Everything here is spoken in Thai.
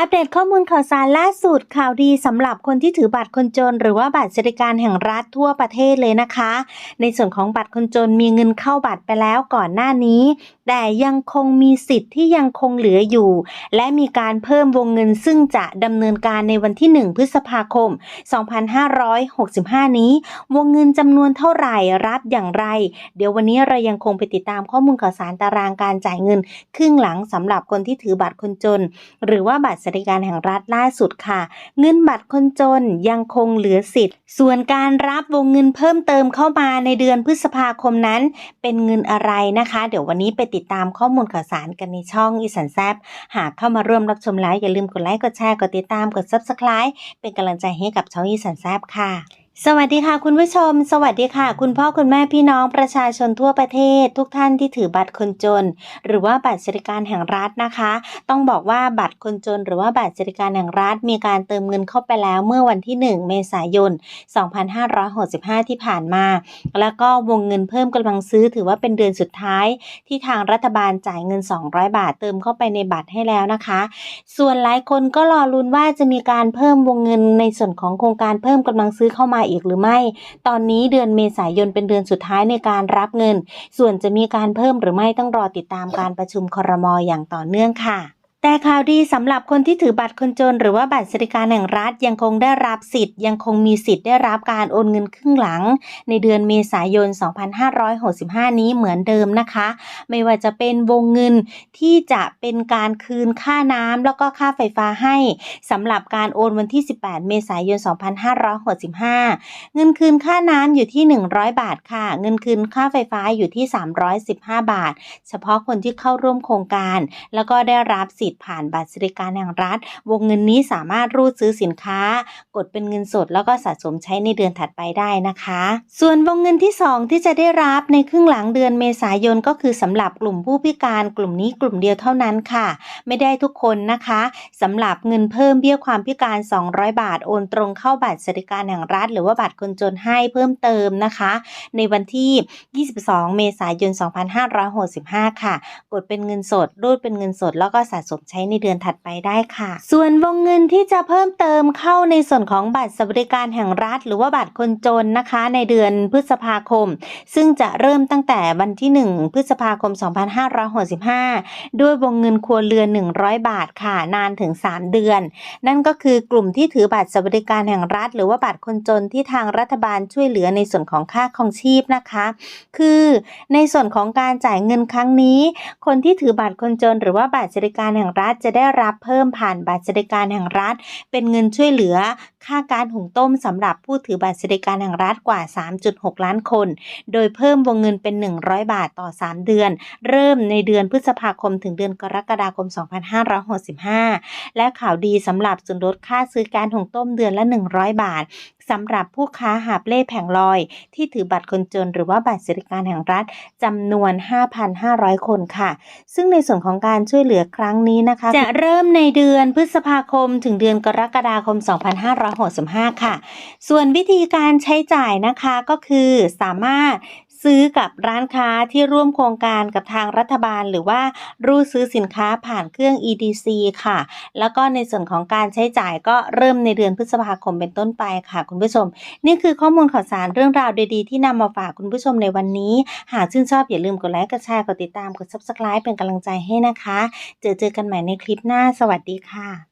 อัปเดตข้อมูลข่าวสารล่าสุดข่าวดีสำหรับคนที่ถือบัตรคนจน หรือว่าบัตรสวัสดิการแห่งรัฐทั่วประเทศเลยนะคะ ในส่วนของบัตรคนจนมีเงินเข้าบัตรไปแล้วก่อนหน้านี้ แต่ยังคงมีสิทธิ์ที่ยังคงเหลืออยู่ และมีการเพิ่มวงเงินซึ่งจะดำเนินการในวันที่ 1 พฤษภาคม 2565 นี้ วงเงินจำนวนเท่าไหร่รับอย่างไร เดี๋ยววันนี้เรายังคงไปติดตามข้อมูลข่าวสารตารางการจ่ายเงิน ครึ่งหลังสำหรับคนที่ถือบัตรคนจน หรือว่าบัตรวัสดิการแห่งรัฐล่าสุดค่ะ เงินบัตรคนจนยังคงเหลือสิทธิ์ ส่วนการรับวงเงินเพิ่มเติมเข้ามาในเดือนพฤษภาคมนั้น เป็นเงินอะไรนะคะ เดี๋ยววันนี้ไปติดตามข้อมูลข่าวสารกันในช่องอีสันแซบหากเข้ามาร่วมรับชมแล้วอย่าลืมกดไลค์กดแชร์กดติดตามกดซับสไคร b e เป็นกำลังใจให้กับช่องอีสันแซบค่ะ สวัสดีค่ะคุณผู้ชม สวัสดีค่ะ คุณพ่อคุณแม่พี่น้องประชาชนทั่วประเทศ ทุกท่านที่ถือบัตรคนจน หรือว่าบัตรสวัสดิการแห่งรัฐนะคะ ต้องบอกว่าบัตรคนจน หรือว่าบัตรสวัสดิการแห่งรัฐ มีการเติมเงินเข้าไปแล้วเมื่อวันที่ 1 เมษายน 2565 ที่ผ่านมา แล้วก็วงเงินเพิ่มกำลังซื้อถือว่าเป็นเดือนสุดท้าย ที่ทางรัฐบาลจ่ายเงิน 200 บาทเติมเข้าไปในบัตรให้แล้วนะคะ ส่วนหลายคนก็รอลุ้นว่าจะมีการเพิ่มวงเงินในส่วนของโครงการเพิ่มกำลังซื้อเข้ามาอีกหรือไม่ ตอนนี้เดือนเมษายนเป็นเดือนสุดท้ายในการรับเงิน ส่วนจะมีการเพิ่มหรือไม่ต้องรอติดตามการประชุมครมอย่างต่อเนื่องค่ะ แต่ข่าวดีสำหรับคนที่ถือบัตรคนจน หรือว่าบัตรสวัสดิการแห่งรัฐยังคงได้รับสิทธิ์ ยังคงมีสิทธิ์ได้รับการโอนเงินครึ่งหลัง ในเดือนเมษายน 2565 นี้เหมือนเดิมนะคะ ไม่ว่าจะเป็นวงเงินที่จะเป็นการคืนค่าน้ำแล้วก็ค่าไฟฟ้าให้สำหรับการโอนวันที่ 18 เมษายน 2565 เงินคืนค่าน้ำอยู่ที่ 100 บาทค่ะ เงินคืนค่าไฟฟ้าอยู่ที่ 315 บาท เฉพาะคนที่เข้าร่วมโครงการ แล้วก็ได้รับสิทธิ์ผ่านบัตรสวัสดิการแห่งรัฐ วงเงินนี้สามารถรูดซื้อสินค้า กดเป็นเงินสดแล้วก็สะสมใช้ในเดือนถัดไปได้นะคะ ส่วนวงเงินที่ 2 ที่จะได้รับในครึ่งหลังเดือนเมษายนก็คือสำหรับกลุ่มผู้พิการกลุ่มนี้กลุ่มเดียวเท่านั้นค่ะ ไม่ได้ทุกคนนะคะสำหรับเงินเพิ่มเบี้ยความพิการ 200 บาทโอนตรงเข้าบัตรสวัสดิการแห่งรัฐ หรือว่าบัตรคนจนให้เพิ่มเติมนะคะ ในวันที่ 22 เมษายน 2565 ค่ะ กดเป็นเงินสดรูดเป็นเงินสดแล้วก็สะสมใช้ในเดือนถัดไปได้ค่ะ ส่วนวงเงินที่จะเพิ่มเติมเข้าในส่วนของบัตรสวัสดิการแห่งรัฐ หรือว่าบัตรคนจนนะคะ ในเดือนพฤษภาคม ซึ่งจะเริ่มตั้งแต่วันที่ 1 พฤษภาคม 2565 ด้วยวงเงินครัวเรือน 100 บาทค่ะ นานถึง 3 เดือน นั่นก็คือกลุ่มที่ถือบัตรสวัสดิการแห่งรัฐ หรือว่าบัตรคนจนที่ทางรัฐบาลช่วยเหลือในส่วนของค่าครองชีพนะคะ คือในส่วนของการจ่ายเงินครั้งนี้ คนที่ถือบัตรคนจน หรือว่าบัตรสวัสดิการแห่งรัฐจะได้รับเพิ่มผ่านบัตรสวัสดิการแห่งรัฐ เป็นเงินช่วยเหลือค่าการหุงต้มสำหรับผู้ถือบัตรสวัสดิการแห่งรัฐกว่า 3.6 ล้านคน โดยเพิ่มวงเงินเป็น 100 บาทต่อ 3 เดือน เริ่มในเดือนพฤษภาคมถึงเดือนกรกฎาคม 2565 และข่าวดีสำหรับส่วนลดค่าซื้อการหุงต้มเดือนละ 100 บาทสำหรับผู้ค้าหาบเล่แผงลอย ที่ถือบัตรคนจนหรือว่าบัตรสวัสดิการแห่งรัฐจำนวน 5,500 คนค่ะ ซึ่งในส่วนของการช่วยเหลือครั้งนี้นะคะ จะเริ่มในเดือนพฤษภาคมถึงเดือนกรกฎาคม 256 2565 ค่ะ ส่วนวิธีการใช้จ่ายนะคะก็คือสามารถซื้อกับร้านค้าที่ร่วมโครงการกับทางรัฐบาล หรือว่ารูดซื้อสินค้าผ่านเครื่อง EDC ค่ะ แล้วก็ในส่วนของการใช้จ่ายก็เริ่มในเดือนพฤษภาคมเป็นต้นไปค่ะ คุณผู้ชม นี่คือข้อมูลข่าวสารเรื่องราวดีๆที่นำมาฝากคุณผู้ชมในวันนี้ หากชื่นชอบอย่าลืมกดไลค์กดแชร์กดติดตามกด subscribe เป็นกำลังใจให้นะคะ เจอเจอกันใหม่ในคลิปหน้า สวัสดีค่ะ